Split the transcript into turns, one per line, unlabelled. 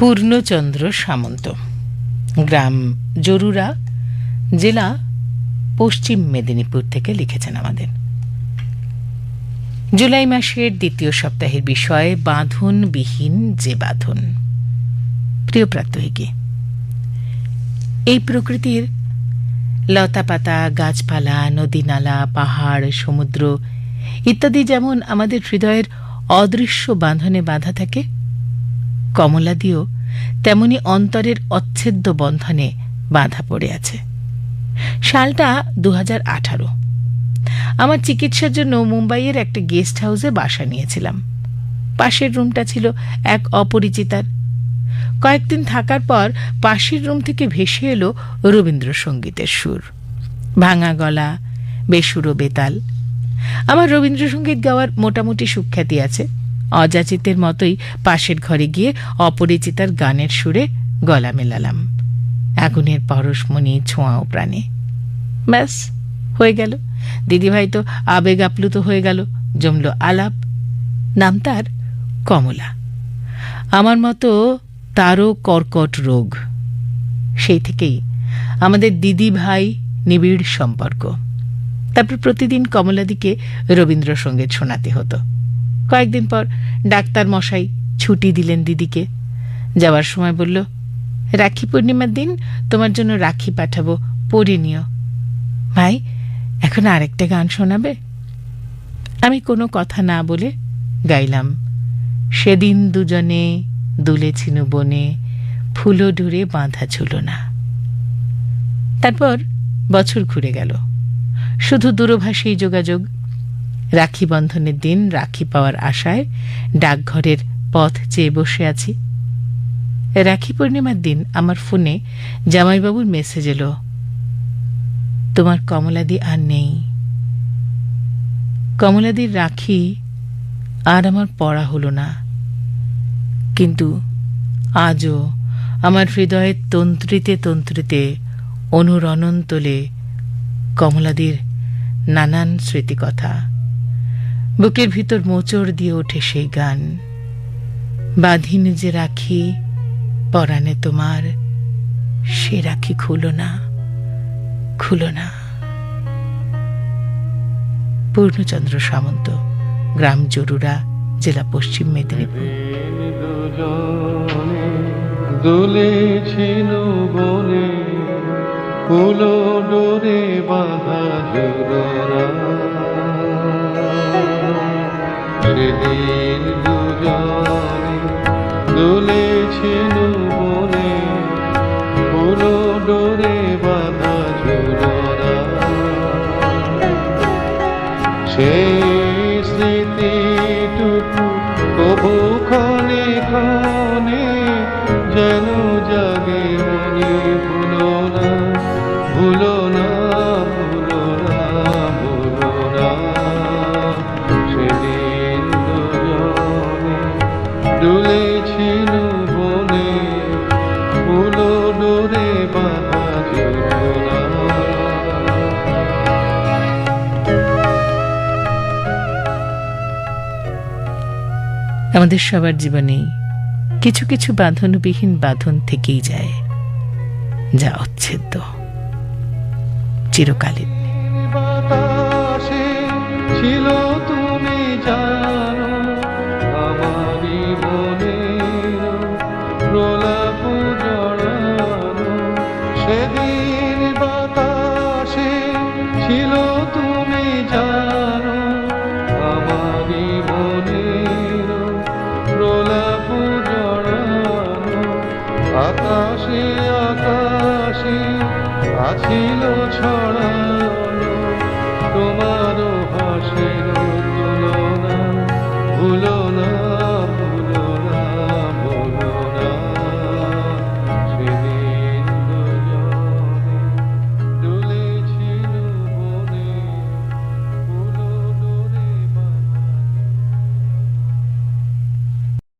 পূর্ণচন্দ্র সামন্ত। গ্রাম জরুরা, জেলা পশ্চিম মেদিনীপুর থেকে লিখেছেন আমাদের। জুলাই মাসের দ্বিতীয় সপ্তাহের বিষয় বাঁধনবিহীন যে বাঁধন। প্রিয় প্রাত্যহিকী এই প্রকৃতির লতাপাতা, গাছপালা নদী নালা পাহাড়, সমুদ্র ইত্যাদি যেমন আমাদের হৃদয়ের অদৃশ্য বাঁধনে বাঁধা থাকে কমলাদিও তেমনি অন্তরের অচ্ছেদ্য বন্ধনে বাঁধা পড়ে আছে। সালটা দু আঠারো। আমার চিকিৎসার জন্য মুম্বাইয়ের একটা গেস্ট হাউসে বাসা নিয়েছিলাম। পাশের রুমটা ছিল এক অপরিচিতার। কয়েকদিন থাকার পর পাশের রুম থেকে ভেসে এলো রবীন্দ্রসঙ্গীতের সুর। ভাঙা গলা, বেসুরো বেতাল। আমার রবীন্দ্রসঙ্গীত গাওয়ার মোটামুটি সুখ্যাতি আছে। অযাচিতের মতোই পাশের ঘরে গিয়ে অপরিচিতার গানের সুরে গলা মেলালাম। আগুনের পরশমণি ছোঁয়াও প্রাণে। ব্যাস, হয়ে গেল। দিদিভাই তো আবেগ আপ্লুত হয়ে গেল, জমল আলাপ, নাম তার কমলা। আমার মতো তারও কর্কট রোগ। সেই থেকেই আমাদের দিদি ভাই নিবিড় সম্পর্ক। তারপর প্রতিদিন কমলাদিকে রবীন্দ্রসঙ্গীত শোনাতে হতো। কয়েকদিন পর ডাক্তার মশাই ছুটি দিলেন দিদিকে। যাওয়ার সময় বলল, রাখি পূর্ণিমার দিন তোমার জন্য রাখি পাঠাবো পড়ে নিও। ভাই, এখন আরেকটা গান শোনাবে? আমি কোনো কথা না বলে গাইলাম, সেদিন দুজনে দুলেছিল বনে ফুলো ডুরে বাঁধা ছিল না। তারপর বছর ঘুরে গেল, শুধু দূরভাষী যোগাযোগ রাখি বন্ধনের দিন, রাখি পাওয়ার আশায় ডাকঘরের পথ চেয়ে বসে আছি। রাখি পূর্ণিমার দিন আমার ফোনে জামাইবাবুর মেসেজ এলো, তোমার কমলাদি আর নেই। কমলাদির রাখি আর আমার পড়া হলো না। কিন্তু আজও আমার হৃদয়ের তন্ত্রিতে তন্ত্রিতে অনুরণন তোলে কমলাদির নানান স্মৃতিকথা বুকের ভিতর মোচড় দিয়ে ওঠে সেই গান। বাঁধিন যে রাখি, পরাণে তোমার সে রাখি খুলো না খুলো না। পূর্ণচন্দ্র সামন্ত, গ্রাম জরুরা, জেলা পশ্চিম মেদিনীপুর।
দুলেছিল বনে, ফুলো ডোরে জোড়া। সেদিন দুজনে দুলেছিল সেই স্মৃতিটুকু কবু বনে ফুলো ডোরে বাঁধা
আমাদের সবার জীবনে কিছু কিছু বাঁধনবিহীন বাঁধন থেকেই যায় যা অচ্ছেদ্য চিরকালীন।
ছিল তুমি জানো ছিল তুমি জানো, আমারই মনে প্রলাপ জড়ানো। আকাশে আকাশে, আছিল ছড়ানো। তোমারও হাসির তুলনা ভুলো